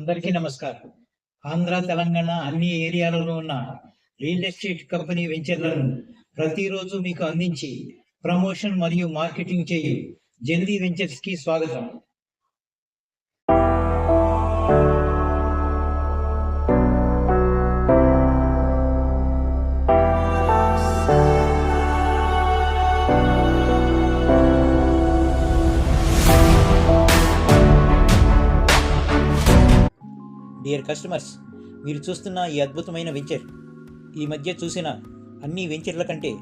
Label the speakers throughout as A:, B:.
A: అందరికీ నమస్కారం. ఆంధ్ర తెలంగాణ అన్ని ఏరియాలలో ఉన్న రియల్ ఎస్టేట్ కంపెనీ వెంచర్లను ప్రతిరోజు మీకు అందించి ప్రమోషన్ మరియు మార్కెటింగ్ చేయు. జల్దీ వెంచర్స్కి స్వాగతం. డియర్ కస్టమర్స్ మీరు చూస్తున్న ఈ అద్భుతమైన వెంచర్ ఈ మధ్య చూసిన అన్ని వెంచర్ల కంటే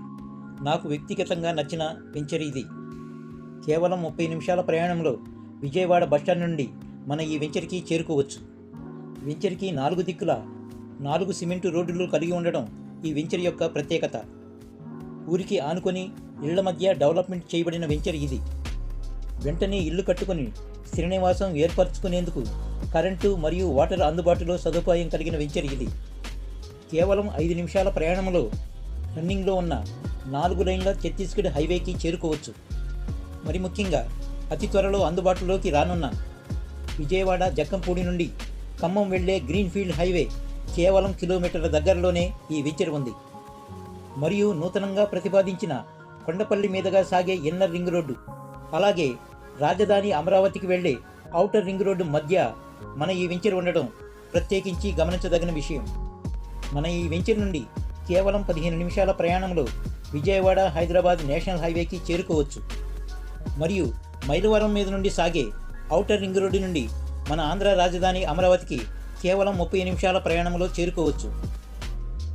A: నాకు వ్యక్తిగతంగా నచ్చిన వెంచర్ ఇది. కేవలం ముప్పై నిమిషాల ప్రయాణంలో విజయవాడ బస్టాండ్ నుండి మన ఈ వెంచర్కి చేరుకోవచ్చు. వెంచర్కి నాలుగు దిక్కుల నాలుగు సిమెంటు రోడ్డులు కలిగి ఉండడం ఈ వెంచర్ యొక్క ప్రత్యేకత. ఊరికి ఆనుకొని ఇళ్ళ మధ్య డెవలప్మెంట్ చేయబడిన వెంచర్ ఇది. వెంటనే ఇల్లు కట్టుకొని శ్రీనివాసం ఏర్పరచుకునేందుకు కరెంటు మరియు వాటర్ అందుబాటులో సదుపాయం కలిగిన వెంచర్ ఇది. కేవలం ఐదు నిమిషాల ప్రయాణంలో రన్నింగ్లో ఉన్న నాలుగు లైన్ల ఛత్తీస్గఢ్ హైవేకి చేరుకోవచ్చు. మరి ముఖ్యంగా అతి త్వరలో అందుబాటులోకి రానున్న విజయవాడ జక్కంపూడి నుండి ఖమ్మం వెళ్ళే గ్రీన్ఫీల్డ్ హైవే కేవలం కిలోమీటర్ల దగ్గరలోనే ఈ వెంచర్ ఉంది. మరియు నూతనంగా ప్రతిపాదించిన కొండపల్లి మీదుగా సాగే ఇన్నర్ రింగ్ రోడ్డు అలాగే రాజధాని అమరావతికి వెళ్ళే ఔటర్ రింగ్ రోడ్డు మధ్య మన ఈ వెంచర్ ఉండడం ప్రత్యేకించి గమనించదగిన విషయం. మన ఈ వెంచర్ నుండి కేవలం పదిహేను నిమిషాల ప్రయాణంలో విజయవాడ హైదరాబాద్ నేషనల్ హైవేకి చేరుకోవచ్చు. మరియు మైలవరం మీద నుండి సాగే ఔటర్ రింగ్ రోడ్డు నుండి మన ఆంధ్ర రాజధాని అమరావతికి కేవలం ముప్పై నిమిషాల ప్రయాణంలో చేరుకోవచ్చు.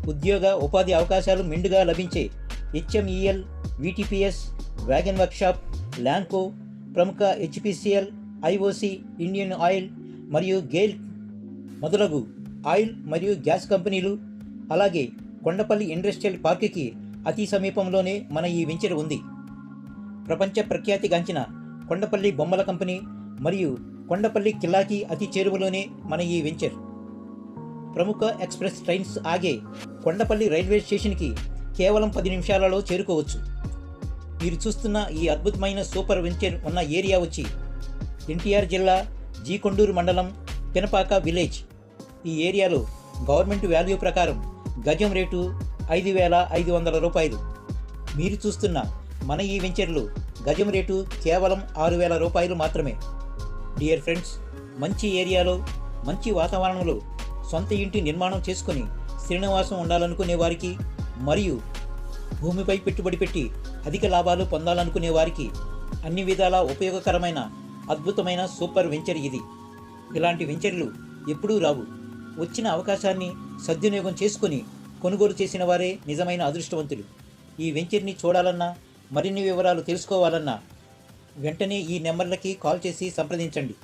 A: ఉద్యోగ ఉపాధి అవకాశాలు మెండుగా లభించే HMEL VTPS wagon workshop Lanco ప్రముఖ హెచ్పిసిఎల్ ఐఓసి ఇండియన్ ఆయిల్ మరియు గేల్ మొదలగు ఆయిల్ మరియు గ్యాస్ కంపెనీలు అలాగే కొండపల్లి ఇండస్ట్రియల్ పార్కుకి అతి సమీపంలోనే మన ఈ వెంచర్ ఉంది. ప్రపంచ ప్రఖ్యాతిగాంచిన కొండపల్లి బొమ్మల కంపెనీ మరియు కొండపల్లి కిల్లాకి అతి చేరువలోనే మన ఈ వెంచర్. ప్రముఖ ఎక్స్ప్రెస్ ట్రైన్స్ ఆగే కొండపల్లి రైల్వే స్టేషన్కి కేవలం పది నిమిషాలలో చేరుకోవచ్చు. మీరు చూస్తున్న ఈ అద్భుతమైన సూపర్ వెంచర్ ఉన్న ఏరియా వచ్చి ఎన్టీఆర్ జిల్లా జీ కొండూరు మండలం పినపాక విలేజ్. ఈ ఏరియాలో గవర్నమెంట్ వాల్యూ ప్రకారం గజం రేటు ఐదు వేల ఐదు వందల రూపాయలు. మీరు చూస్తున్న మన ఈ వెంచర్లు గజం రేటు కేవలం ఆరు వేల రూపాయలు మాత్రమే. డియర్ ఫ్రెండ్స్ మంచి ఏరియాలో మంచి వాతావరణంలో సొంత ఇంటి నిర్మాణం చేసుకుని శ్రీనివాసం ఉండాలనుకునే వారికి మరియు భూమిపై పెట్టుబడి పెట్టి అధిక లాభాలు పొందాలనుకునే వారికి అన్ని విధాలా ఉపయోగకరమైన అద్భుతమైన సూపర్ వెంచర్ ఇది. ఇలాంటి వెంచర్లు ఎప్పుడూ రావు. వచ్చిన అవకాశాన్ని సద్వినియోగం చేసుకుని కొనుగోలు చేసిన వారే నిజమైన అదృష్టవంతులు. ఈ వెంచర్ని చూడాలన్నా మరిన్ని వివరాలు తెలుసుకోవాలన్నా వెంటనే ఈ నెంబర్లకి కాల్ చేసి సంప్రదించండి.